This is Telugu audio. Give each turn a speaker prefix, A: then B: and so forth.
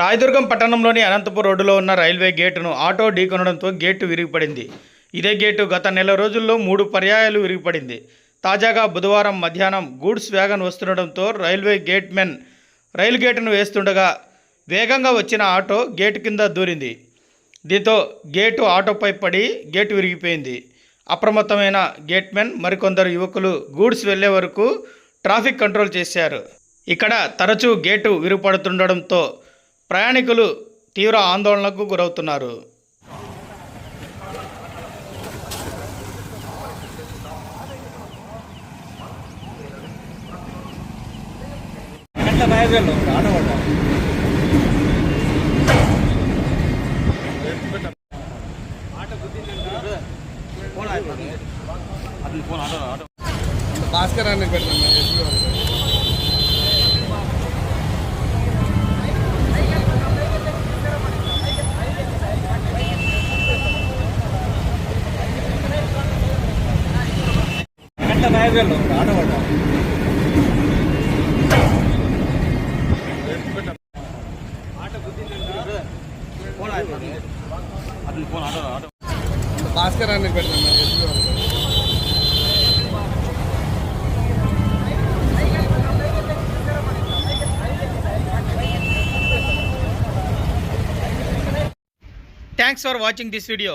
A: రాయదుర్గం పట్టణంలోని అనంతపురం రోడ్డులో ఉన్న రైల్వే గేటును ఆటో ఢీకొనడంతో గేటు విరిగిపడింది. ఇదే గేటు గత నెల రోజుల్లో మూడు పర్యాయాలు విరిగిపడింది. తాజాగా బుధవారం మధ్యాహ్నం గూడ్స్ వ్యాగన్ వస్తుండడంతో రైల్వే గేట్ మెన్ రైలు గేటును వేస్తుండగా వేగంగా వచ్చిన ఆటో గేటు కింద దూరింది. దీంతో గేటు ఆటోపై పడి గేటు విరిగిపోయింది. అప్రమత్తమైన గేట్మెన్ మరికొందరు యువకులు గూడ్స్ వెళ్ళే వరకు ట్రాఫిక్ కంట్రోల్ చేశారు. ఇక్కడ తరచూ గేటు విరుపడుతుండడంతో ప్రయాణికులు తీవ్ర ఆందోళనకు గురవుతున్నారు.
B: భాస్కర్ అన్న పెట్టండి భాస్కర్ అన్న పెడతాను
A: thanks for watching this video